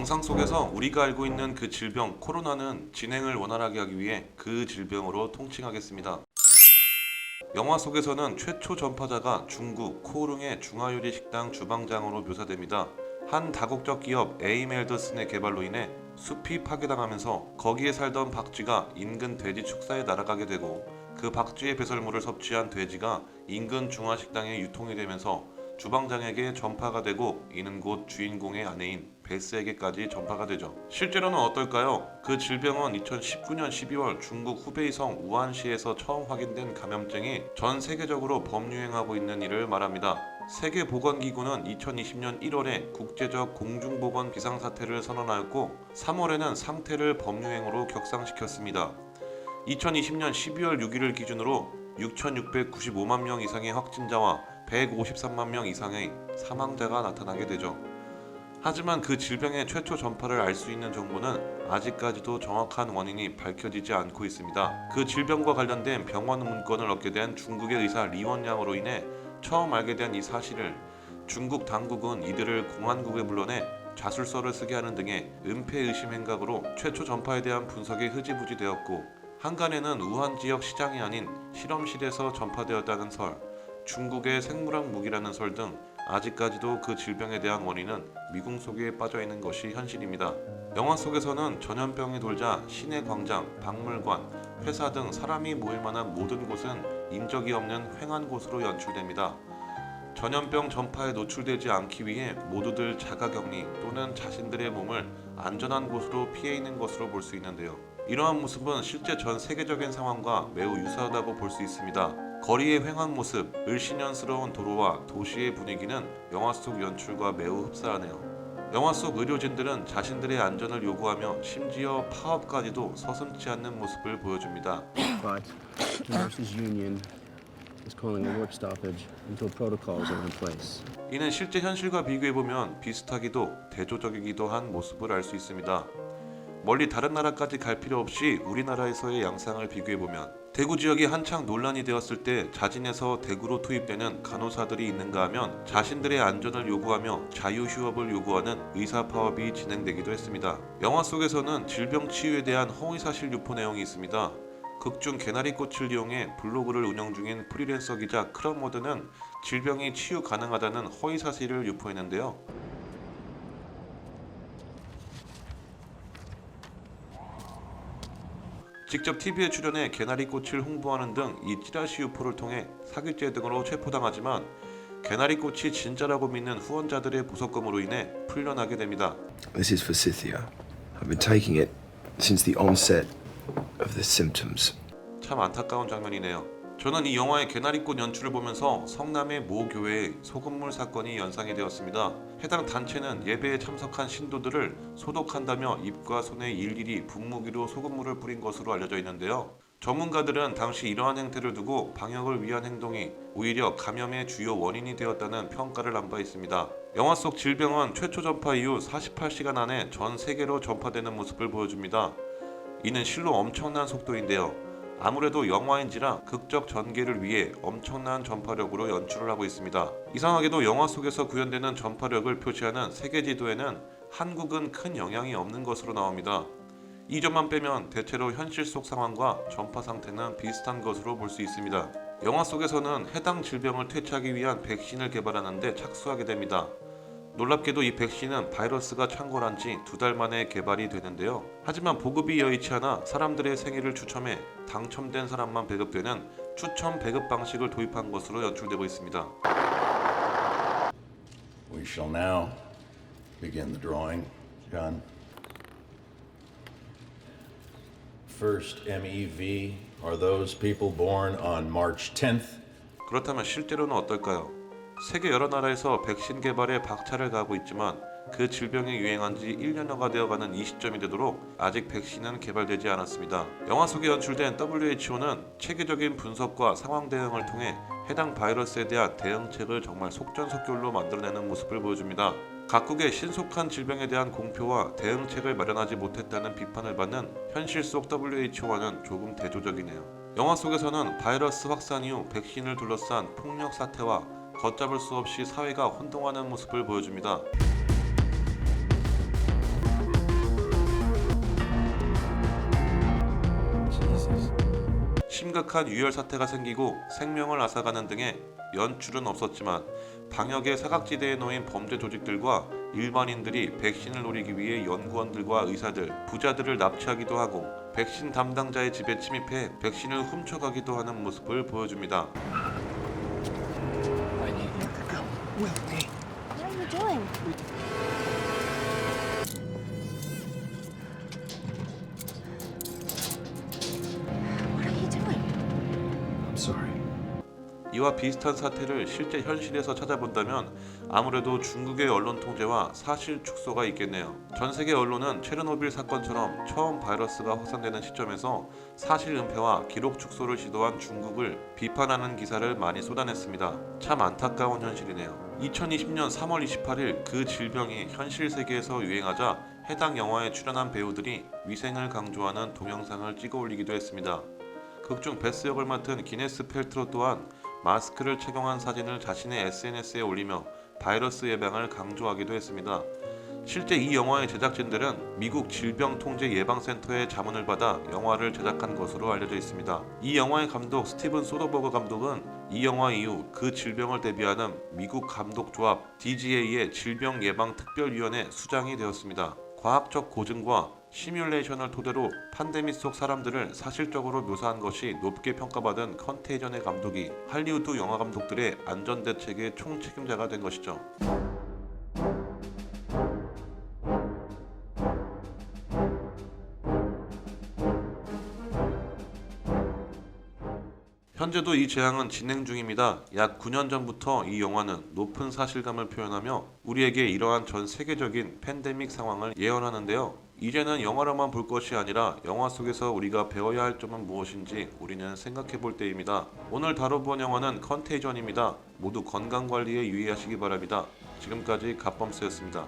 영상 속에서 우리가 알고 있는 그 질병 코로나는 진행을 원활하게 하기 위해 그 질병으로 통칭하겠습니다. 영화 속에서는 최초 전파자가 중국 코오릉의 중화요리 식당 주방장으로 묘사됩니다. 한 다국적 기업 에이멜더슨의 개발로 인해 숲이 파괴당하면서 거기에 살던 박쥐가 인근 돼지 축사에 날아가게 되고 그 박쥐의 배설물을 섭취한 돼지가 인근 중화식당에 유통이 되면서 주방장에게 전파가 되고 이는 곧 주인공의 아내인 베스에게까지 전파가 되죠. 실제로는 어떨까요? 그 질병은 2019년 12월 중국 후베이성 우한시에서 처음 확인된 감염증이 전 세계적으로 범유행하고 있는 일을 말합니다. 세계보건기구는 2020년 1월에 국제적 공중보건 비상사태를 선언하였고 3월에는 상태를 범유행으로 격상시켰습니다. 2020년 12월 6일을 기준으로 6,695만 명 이상의 확진자와 153만 명 이상의 사망자가 나타나게 되죠. 하지만 그 질병의 최초 전파를 알 수 있는 정보는 아직까지도 정확한 원인이 밝혀지지 않고 있습니다. 그 질병과 관련된 병원 문건을 얻게 된 중국의 의사 리원양으로 인해 처음 알게 된 이 사실을 중국 당국은 이들을 공안국에 불러내 자술서를 쓰게 하는 등의 은폐 의심 행각으로 최초 전파에 대한 분석이 흐지부지 되었고 한간에는 우한 지역 시장이 아닌 실험실에서 전파되었다는 설, 중국의 생물학 무기라는 설 등 아직까지도 그 질병에 대한 원인은 미궁 속에 빠져 있는 것이 현실입니다. 영화 속에서는 전염병이 돌자 시내 광장, 박물관, 회사 등 사람이 모일 만한 모든 곳은 인적이 없는 횡한 곳으로 연출됩니다. 전염병 전파에 노출되지 않기 위해 모두들 자가격리 또는 자신들의 몸을 안전한 곳으로 피해 있는 것으로 볼 수 있는데요. 이러한 모습은 실제 전 세계적인 상황과 매우 유사하다고 볼 수 있습니다. 거리의 횡한 모습, 을씨년스러운 도로와 도시의 분위기는 영화 속 연출과 매우 흡사하네요. 영화 속 의료진들은 자신들의 안전을 요구하며 심지어 파업까지도 서슴지 않는 모습을 보여줍니다. But the nurses union is calling a work stoppage until protocols are in place. 이는 실제 현실과 비교해 보면 비슷하기도 대조적이기도 한 모습을 알 수 있습니다. 멀리 다른 나라까지 갈 필요 없이 우리나라에서의 양상을 비교해 보면 대구 지역이 한창 논란이 되었을 때 자진해서 대구로 투입되는 간호사들이 있는가 하면 자신들의 안전을 요구하며 자유휴업을 요구하는 의사 파업이 진행되기도 했습니다. 영화 속에서는 질병 치유에 대한 허위사실 유포 내용이 있습니다. 극중 개나리꽃을 이용해 블로그를 운영 중인 프리랜서 기자 크럼워드는 질병이 치유 가능하다는 허위 사실을 유포했는데요. 직접 TV에 출연해 개나리 꽃을 홍보하는 등 이 찌라시 유포를 통해 사기죄 등으로 체포당하지만 개나리 꽃이 진짜라고 믿는 후원자들의 보석금으로 인해 풀려나게 됩니다. This is forsythia. I've been taking it since the onset of the symptoms. 참 안타까운 장면이네요. 저는 이 영화의 개나리꽃 연출을 보면서 성남의 모 교회에 소금물 사건이 연상이 되었습니다. 해당 단체는 예배에 참석한 신도들을 소독한다며 입과 손에 일일이 분무기로 소금물을 뿌린 것으로 알려져 있는데요. 전문가들은 당시 이러한 행태를 두고 방역을 위한 행동이 오히려 감염의 주요 원인이 되었다는 평가를 한 바 있습니다. 영화 속 질병은 최초 전파 이후 48시간 안에 전 세계로 전파되는 모습을 보여줍니다. 이는 실로 엄청난 속도인데요. 아무래도 영화인지라 극적 전개를 위해 엄청난 전파력으로 연출을 하고 있습니다. 이상하게도 영화 속에서 구현되는 전파력을 표시하는 세계 지도에는 한국은 큰 영향이 없는 것으로 나옵니다. 이 점만 빼면 대체로 현실 속 상황과 전파 상태는 비슷한 것으로 볼 수 있습니다. 영화 속에서는 해당 질병을 퇴치하기 위한 백신을 개발하는데 착수하게 됩니다. 놀랍게도 이 백신은 바이러스가 창궐한 지 두 달 만에 개발이 되는데요. 하지만 보급이 여의치 않아 사람들의 생일을 추첨해 당첨된 사람만 배급되는 추첨 배급 방식을 도입한 것으로 연출되고 있습니다. We shall now begin the drawing. John. First MEV are those people born on March 10th. 그렇다면 실제로는 어떨까요? 세계 여러 나라에서 백신 개발에 박차를 가하고 있지만 그 질병이 유행한 지 1년여가 되어가는 이 시점이 되도록 아직 백신은 개발되지 않았습니다. 영화 속에 연출된 WHO는 체계적인 분석과 상황 대응을 통해 해당 바이러스에 대한 대응책을 정말 속전속결로 만들어내는 모습을 보여줍니다. 각국의 신속한 질병에 대한 공표와 대응책을 마련하지 못했다는 비판을 받는 현실 속 WHO와는 조금 대조적이네요. 영화 속에서는 바이러스 확산 이후 백신을 둘러싼 폭력 사태와 걷잡을 수 없이 사회가 혼동하는 모습을 보여줍니다. 심각한 유혈 사태가 생기고 생명을 앗아가는 등의 연출은 없었지만 방역의 사각지대에 놓인 범죄 조직들과 일반인들이 백신을 노리기 위해 연구원들과 의사들, 부자들을 납치하기도 하고 백신 담당자의 집에 침입해 백신을 훔쳐가기도 하는 모습을 보여줍니다. What are you doing? What are you doing? I'm sorry. 이와 비슷한 사태를 실제 현실에서 찾아본다면 아무래도 중국의 언론 통제와 사실 축소가 있겠네요. 전 세계 언론은 체르노빌 사건처럼 처음 바이러스가 확산되는 시점에서 사실 은폐와 기록 축소를 시도한 중국을 비판하는 기사를 많이 쏟아냈습니다. 참 안타까운 현실이네요. 2020년 3월 28일 그 질병이 현실 세계에서 유행하자 해당 영화에 출연한 배우들이 위생을 강조하는 동영상을 찍어 올리기도 했습니다. 극중 베스 역을 맡은 기네스 펠트로 또한 마스크를 착용한 사진을 자신의 SNS에 올리며 바이러스 예방을 강조하기도 했습니다. 실제 이 영화의 제작진들은 미국 질병통제 예방센터의 자문을 받아 영화를 제작한 것으로 알려져 있습니다. 이 영화의 감독 스티븐 소더버그 감독은 이 영화 이후 그 질병을 대비하는 미국 감독 조합 DGA의 질병 예방 특별위원회 수장이 되었습니다. 과학적 고증과 시뮬레이션을 토대로 팬데믹 속 사람들을 사실적으로 묘사한 것이 높게 평가받은 컨테이전의 감독이 할리우드 영화 감독들의 안전 대책의 총책임자가 된 것이죠. 현재도 이 재앙은 진행 중입니다. 약 9년 전부터 이 영화는 높은 사실감을 표현하며 우리에게 이러한 전 세계적인 팬데믹 상황을 예언하는데요. 이제는 영화로만 볼 것이 아니라 영화 속에서 우리가 배워야 할 점은 무엇인지 우리는 생각해 볼 때입니다. 오늘 다뤄본 영화는 컨테이전입니다. 모두 건강 관리에 유의하시기 바랍니다. 지금까지 갑범스였습니다.